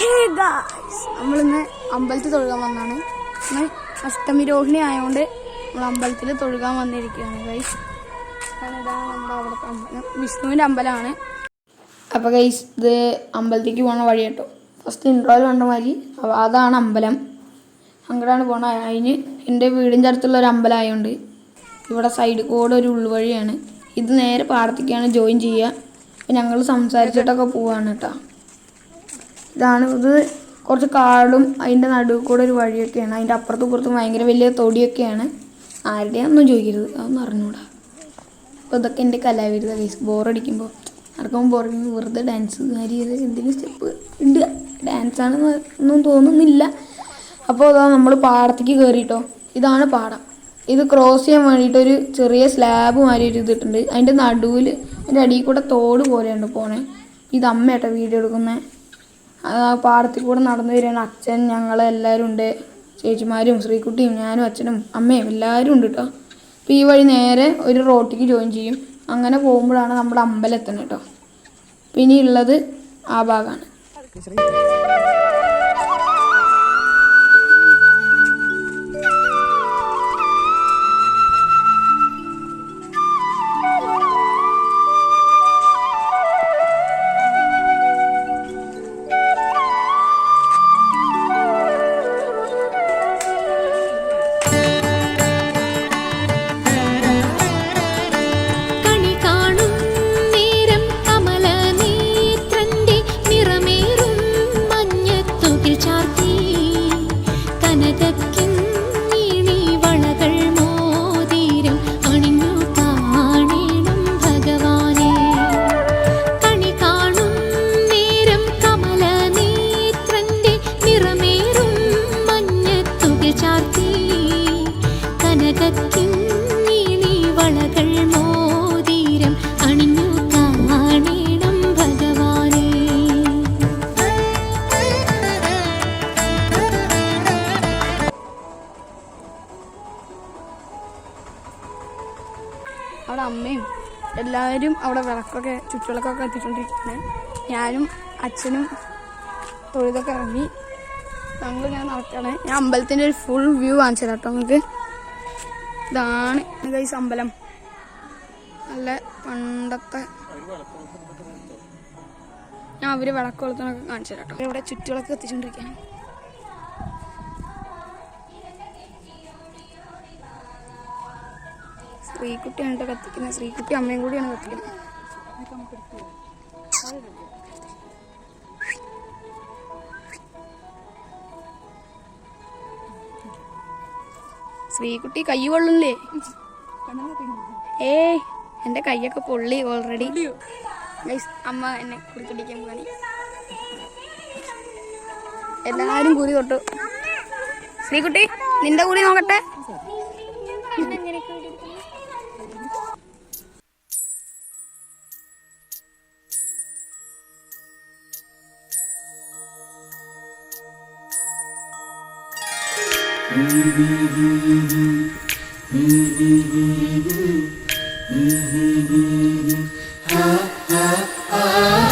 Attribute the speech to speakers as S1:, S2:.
S1: ഹേ നമ്മളിന്ന് അമ്പലത്തിൽ തൊഴുകാൻ വന്നാണ്. അഷ്ടമി രോഹിണി ആയതുകൊണ്ട് നമ്മൾ അമ്പലത്തിൽ തൊഴുകാൻ വന്നിരിക്കുകയാണ് ഗൈസ് അവിടുത്തെ അമ്പലം. അമ്പലമാണ്. അപ്പോൾ ഗൈസ് ഇത് അമ്പലത്തേക്ക് പോണ വഴി കേട്ടോ. ഫസ്റ്റ് ഇൻട്രോയിൽ കണ്ട മാതിരി. അതാണ് അമ്പലം. അങ്ങോട്ടാണ് പോണ അതിന് എന്റെ വീടിന്റെ അടുത്തുള്ള ഒരു അമ്പലം ആയതുകൊണ്ട് ഇവിടെ സൈഡ് കൂടെ ഒരു ഉൾവഴിയാണ്. ഇത് നേരെ പാടത്തേക്കാണ് ജോയിൻ ചെയ്യുക. ഞങ്ങൾ സംസാരിച്ചിട്ടൊക്കെ പോവാണ് കേട്ടോ. ഇതാണ്. ഇത് കുറച്ച് കാടും അതിന്റെ നടുവ് കൂടെ ഒരു വഴിയൊക്കെയാണ്. അതിന്റെ അപ്പുറത്തും ഇപ്പുറത്തും ഭയങ്കര വലിയ തൊടിയൊക്കെയാണ്. ആരുടെയാണെന്നും ചോദിക്കരുത്. അതൊന്നും അറിഞ്ഞൂടാ. അപ്പോൾ ഇതൊക്കെ എന്റെ കലാവിരുദ്ധ കേസ് ബോറടിക്കുമ്പോൾ ആർക്കും ബോറടിക്കുമ്പോൾ വെറുതെ ഡാൻസ് കാര്യം എന്തെങ്കിലും സ്റ്റെപ്പ് ഉണ്ട് ഡാൻസ് ആണെന്ന് ഒന്നും തോന്നുന്നില്ല. അപ്പോൾ അതാ നമ്മൾ പാടത്തേക്ക് കയറിയിട്ടോ ഇതാണ് പാടം. ഇത് ക്രോസ് ചെയ്യാൻ വേണ്ടിയിട്ട് ഒരു ചെറിയ സ്ലാബ് മാതിരി ഒരു ഇതിട്ടുണ്ട് അതിന്റെ നടുവിൽ അതിന്റെ അടിയിൽ കൂടെ തോട് പോലെയുണ്ട് പോണേ. ഇത് അമ്മയാട്ടോ വീഡിയോ എടുക്കുന്നത് പാടത്തിൽ കൂടെ നടന്നു വരികയാണ്. അച്ഛൻ ഞങ്ങൾ എല്ലാവരും ഉണ്ട്. ചേച്ചിമാരും ശ്രീകുട്ടിയും ഞാനും അച്ഛനും അമ്മയും എല്ലാവരും ഉണ്ട് കേട്ടോ അപ്പോൾ ഈ വഴി നേരെ ഒരു റോട്ടിക്ക് ജോയിൻ ചെയ്യും. അങ്ങനെ പോകുമ്പോഴാണ് നമ്മുടെ അമ്പലം എത്തുന്നത് കേട്ടോ പിന്നെ ഉള്ളത് ആ ഭാഗമാണ്.
S2: ध्यानतत्
S1: അവിടെ അമ്മയും എല്ലാവരും അവിടെ വിളക്കൊക്കെ ചുറ്റുവിളക്കൊക്കെ എത്തിക്കൊണ്ടിരിക്കുകയാണ് ഞാനും അച്ഛനും തൊഴുതൊക്കെ ഇറങ്ങി. ഞങ്ങൾ ഞാൻ നടക്കണേ. ഞാൻ അമ്പലത്തിന്റെ ഒരു ഫുൾ വ്യൂ കാണിച്ചു കേട്ടോ നിങ്ങൾക്ക്. ഇതാണ് ഗൈസ് അമ്പലം. നല്ല പണ്ടത്തെ ഞാൻ അവർ വിളക്ക് കൊളുത്തണൊക്കെ കാണിച്ചു കേട്ടോ ഇവിടെ ചുറ്റുവിളക്ക് എത്തിക്കൊണ്ടിരിക്കുകയാണ് ശ്രീകുട്ടിയാണ് കേട്ടോ കത്തിക്കുന്നത് ശ്രീകുട്ടി അമ്മയും കൂടിയാണ് കത്തിക്കുന്നത് ശ്രീകുട്ടി കൈ കൊള്ളില്ലേ ഏയ് എന്റെ കൈയൊക്കെ പൊള്ളി ഓൾറെഡി അമ്മ എന്നെ കുറിക്കടിക്കാൻ പോകാനി എല്ലാരും കൂടി തൊട്ടു ശ്രീകുട്ടി നിന്റെ കൂടി നോക്കട്ടെ Ha ha ha.